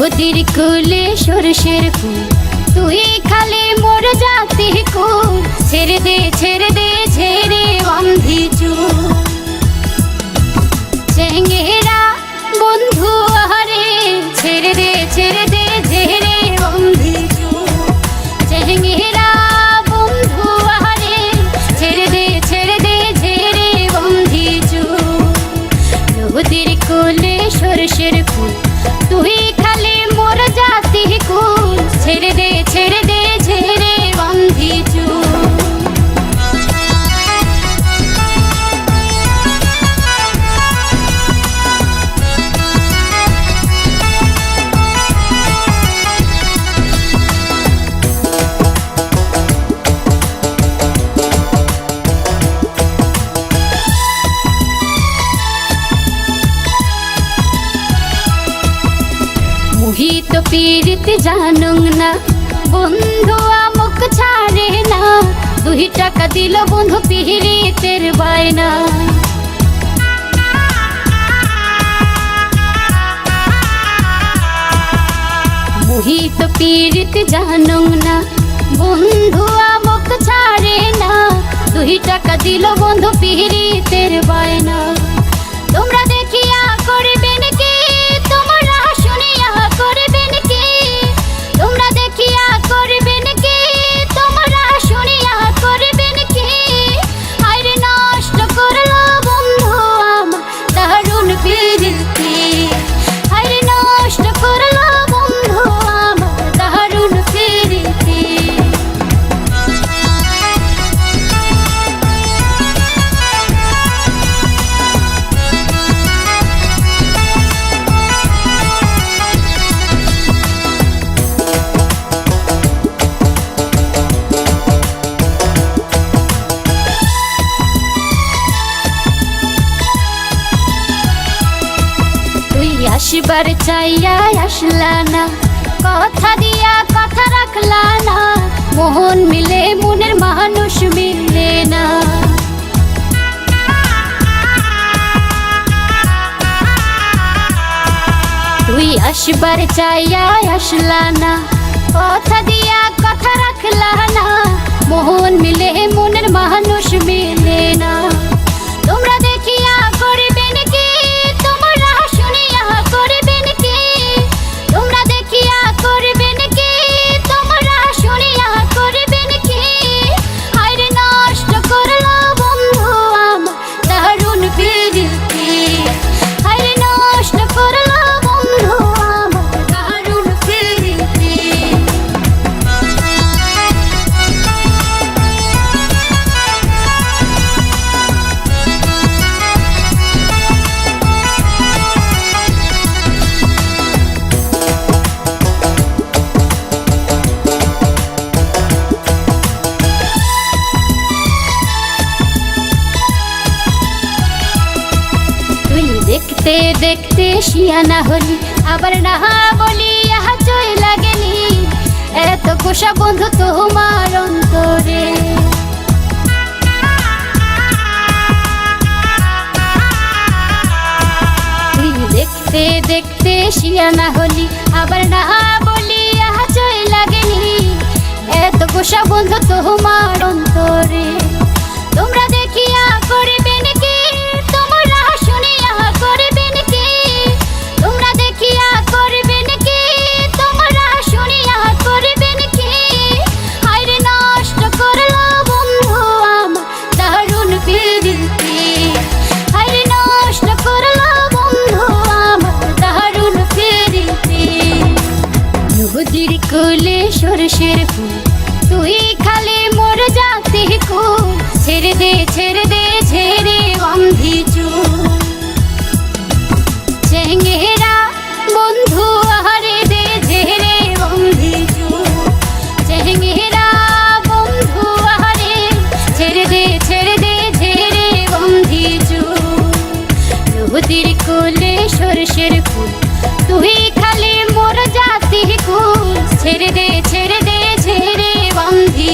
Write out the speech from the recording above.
নদীর কুলে সরষের ফুল। তুই খালি মোর জাতি কুল। ছেড়ে দে ছেড়ে দে, ছেড়ে অন্ধি চুল। চেঙ্গেরা পীড়িত জানুং না। বন্ধু আমুক ছাড়ে না। দুই টাকা দিল বন্ধু পীড়িতের বায়না। মোহিত পীড়িত জানুং না। বন্ধু আমুক ছাড়ে না। দুই টাকা দিল বন্ধু পীড়িতের বায়না। আসবার চাইয়া আসলা না। কথা দিয়া কথা রাখলা না। মোহন মিলে, মনের মানুষ মিলে না। তুই আসবার চাইয়া আসলা না। কথা দিয়া কথা রাখলা না। মোহন মিলে, মনের মানুষ মিলে দেখতে দেখতে শিয়ানা হলি আবার না বলি আহা চই লাগেনি। এত কোষা বন্ধু তোমার অন্তরে। দেখতে দেখতে শিয়ানা হলি, আবার না বলি আহা চই লাগেনি। এত কোষা বন্ধু তোমার অন্তরে। ছেড়ে দে ছেড়ে দে, ছেড়ে বন্ধি চুল চেঙ্গেরা বন্ধু আহারে দে ঝেড়ে বন্ধি চুল চেঙ্গেরা বন্ধু আহারে, ছেড়ে দে ছেড়ে দে ঝেড়ে বন্ধি চুল নদীর কোলে সরষের ফুল, তুই খালি মোর জাতি কুল। ছেড়ে দে ছেড়ে দে, ছেড়ে বন্ধি